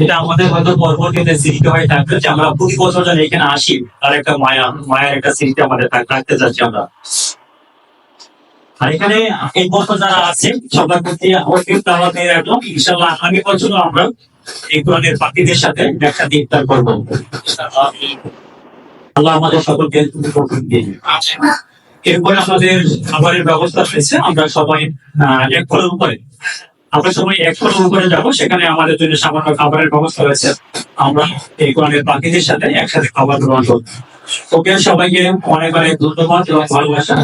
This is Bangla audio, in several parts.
এটা আমাদের হয়তো পরবর্তীতে স্মৃতি হয়ে থাকবে যে আমরা প্রতি বছর যেন এখানে আসি তার একটা মায়া মায়ের একটা স্মৃতি আমাদের রাখতে চাচ্ছি আমরা। আর এখানে এই বছর যারা আছে সবার প্রতি আমাদের একদম ইনশাল্লাহ আগামী বছরও আমরা এই কোরআনের পাখিদের সাথে একসাথে ইফতার করব। আল্লাহ আমাদের সকলকে দিন। এরপরে আমাদের খাবারের ব্যবস্থা হয়েছে আমরা সবাই আহ, এক ফলের উপরে আমরা সবাই এক ফলের উপরে যাব, সেখানে আমাদের জন্য সামান্য খাবারের ব্যবস্থা রয়েছে। আমরা এই কোরআনের বাকিদের সাথে একসাথে খাবার গ্রহণ করব। ওকে সবাইকে অনেক অনেক ধন্যবাদ এবং ভালোবাসা।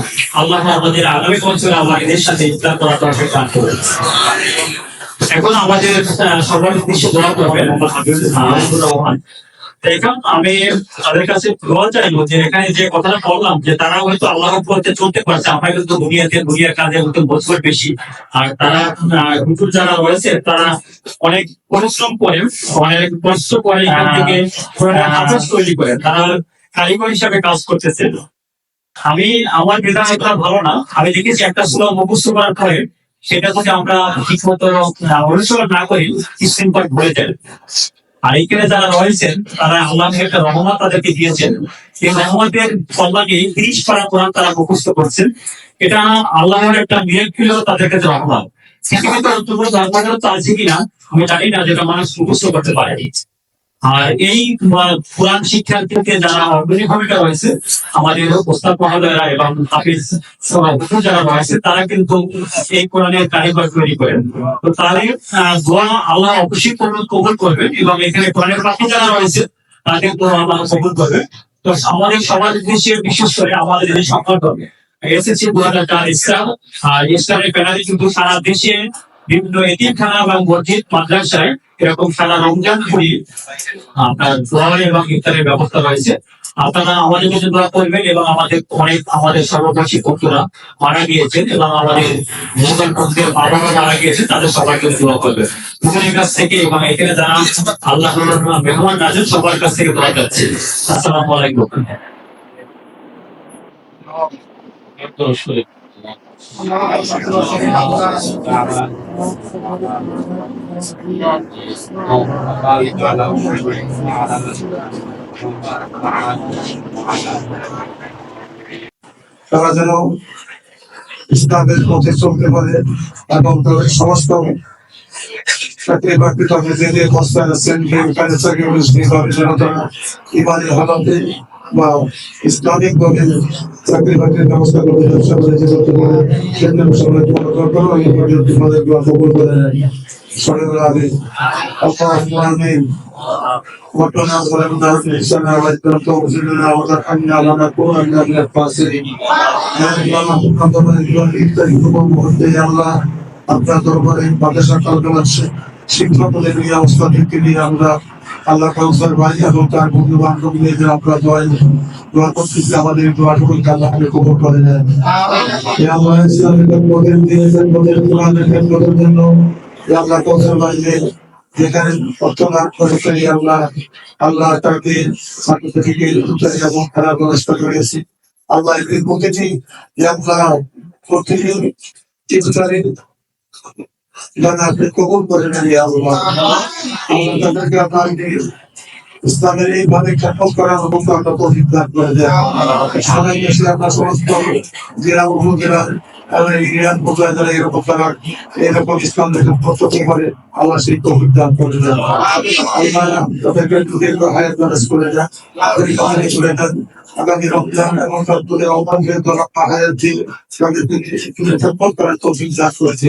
আল্লাহ আমাদের আগামী বছর আমাদের সাথে ইফতার করার তরফে কাজ করবে এখন আমাদের সবার উদ্দেশ্যে দোয়া করবেন আল্লাহ হাফিজ। রহমান আমি তাদের কাছে দোয়া চাইব যে এখানে যে কথাটা বললাম যে তারা হয়তো আল্লাহ পথে চলতে পারছে আমরা কিন্তু দুনিয়াতে দুনিয়ার কাজে হয়তো বছর বেশি। আর তারা হুজুর যারা রয়েছে তারা অনেক পরিশ্রম করে অনেক কষ্ট করে এখান থেকে কোরআনের তৈরি করে তারা কারিগর হিসাবে কাজ করতেছে। আমি আমার মেধা হয়তো ভালো না। আমি দেখেছি একটা সুরা মুখস্থ করার পরে সেটা যদি আমরা ঠিক মতো অনুসরণ না করি কিছুদিন পর ভুলে যাই। আর এখানে যারা রয়েছেন, তারা আল্লাহ একটা রহমত তাদেরকে দিয়েছেন। এই রহমতের কল্যাণে তিরিশ পারা কোরআন তারা মুখস্থ করছেন। এটা আল্লাহর একটা মিরাক্কিল তাদের কাছে রহমত। অন্তত ধর্মগ্রন্থ আছে কিনা, আমি জানি না, যেটা মানুষ মুখস্থ করতে পারেনি। আর এই কোরআন শিক্ষার ক্ষেত্রে যারা অগ্রণী ভূমিকা রয়েছে আমাদের প্রস্তাব মহোদয়রা এবং হাফিজ হুজুর যারা রয়েছে তারা কিন্তু এই কোরআনের কারিগর তৈরি করেন। তো তাদের দোয়া আল্লাহ অবশ্যই কবুল করবেন এবং এখানে কোরআনের পাখি যারা রয়েছে, তাদের দোয়া আল্লাহ কবুল করবে তো আমাদের সমাজ দেশে বিশেষ করে আমাদের এই হবে এসএসসি দু হাজার চার ইসলাম, আর ইসলামের প্যানালি কিন্তু সারা দেশে বিভিন্ন এতিমখানা এবং মসজিদ, মাদ্রাসায় এরকম সারা রমজান করি আপনার দোয়া এবং ইফতারের ব্যবস্থা রয়েছে। আপনারা আমাদের কাছে দোয়া করবেন এবং আমাদের অনেক, আমাদের সর্বভাষী বন্ধুরা মারা গিয়েছেন এবং আমাদের মোবাইল বন্ধুদের বাবা মা মারা গিয়েছেন, তাদের সবাইকে দোয়া করবেন। দুজনের কাছ থেকে এবং এখানে যারা আল্লাহ মেহমান আছেন, সবার কাছ থেকে দোয়া যাচ্ছে আসসালামু আলাইকুম। তারা যেন ইসলামের পথে চলতে পারে এবং তাদের সমস্ত চাকরি বাকরি তাদের যে অবস্থায় আছেন বেকারে চাকরি অনুষ্ঠিত জন্য তারা ইমানের হালাতে বা ইসলামিক ভাবে চাকরি বাকরির ব্যবস্থা করে ব্যবসা করে যে করতে পারে সেজন্য সবাই দোয়া করো এই পর্যন্ত তোমাদের দোয়া কবুল করে নেয় সরের আগে আল্লাহ আমিন ربنا ظلمنا انفسنا وان لم تغفر لنا وترحمنا لنكونن من الخاسرين يا الله قدم الجوع ইত্যাদি মুহূর্তে আল্লাহ আপনার দরবারে বাতাসা কালকে আছে শিক্ষকদের এই অবস্থা থেকে নিয়ে আমরা আল্লাহ কাউসার ভাই এবং তার বন্ধু বান্ধব নিয়ে যে আমরা দোয়া দোয়া করতেছি আমাদের দোয়া সকল আল্লাহ আপনি কবর করে ইয়া আল্লাহ ইসলামের মধ্যে দিয়েছেন মধ্যে কোরআনের ক্ষেত্রের জন্য আল্লাহ কাউসার ভাই যেখানে অর্থ লাভ করেছে আল্লাহ আল্লাহ তাকে থেকে উত্তরে এবং খেলার ব্যবস্থা করেছি আল্লাহ এদের প্রতিটি আল্লাহ প্রতিটি চিন্তারে যারা কবুল করে নেন আল্লাহ আল্লাহ। তাদেরকে আপনার ইসলামের এইভাবে খ্যাপন করার মতো আমরা তৌফিক করে দেন। সবাই দেশে আমরা সমস্ত জেলা উপজেলা এবং ইরান পর্যায়ে যারা এরকম তারা এরকম ইসলাম থেকে প্রত্যক্ষ করে আল্লাহ সেই তৌফিক দান করে দেন আল্লাহ তাদেরকে দীর্ঘ হায়াত নারাজ করে দেন। তাদের কাছে চলে দেন। আগামী রমজান এবং তারপরে অবান্ধে ধরা হায়াত দিয়ে তাদেরকে খ্যাপন তারা তৌফিক দান করেছে।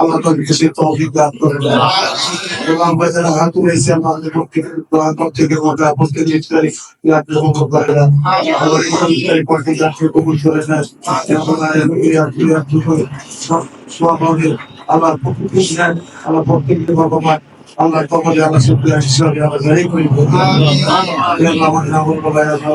আল্লাহ তাদেরকে সে তৌফিক দান করে দেন। এবং আমরা যারা হাত উড়েছি আমাদের পক্ষে দোয়া করতে গিয়ে আমরা আপনকে দিয়ে চাই ইয়াকে কবুল করে দেন। এই পক্ষে যাকে কবুল করে দেন আমরা এই ইয়াকে ইয়াকে সব সব আমাদের আল্লাহ আল্লাহ পক্ষে ভগবান আল্লাহ কবলে আল্লাহ শুক্রিয়া হিসাবে আমরা জারি করি। আমাদের আমল বলায় আল্লাহ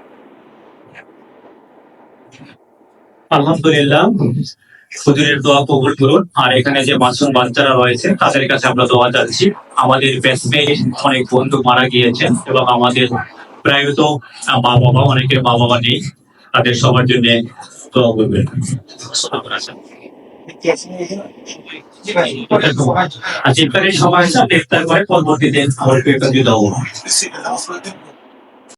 আলহামদুলিল্লাহ। হুজুরের দোয়া কবুল করুন। আর এখানে যে মাসুম বাচ্চারা রয়েছে, তাদের কাছে আমরা দোয়া চাচ্ছি আমাদের ব্যাচমে অনেক বন্ধু মারা গিয়েছেন এবং আমাদের প্রায়ত মা বাবা অনেকের মা বাবা নেই। তাদের সবার জন্য দোয়া করবেন। আচ্ছা ইফতারের সময় ইফতার করে পরবর্তীতে আমার পেপার দিয়ে দেবো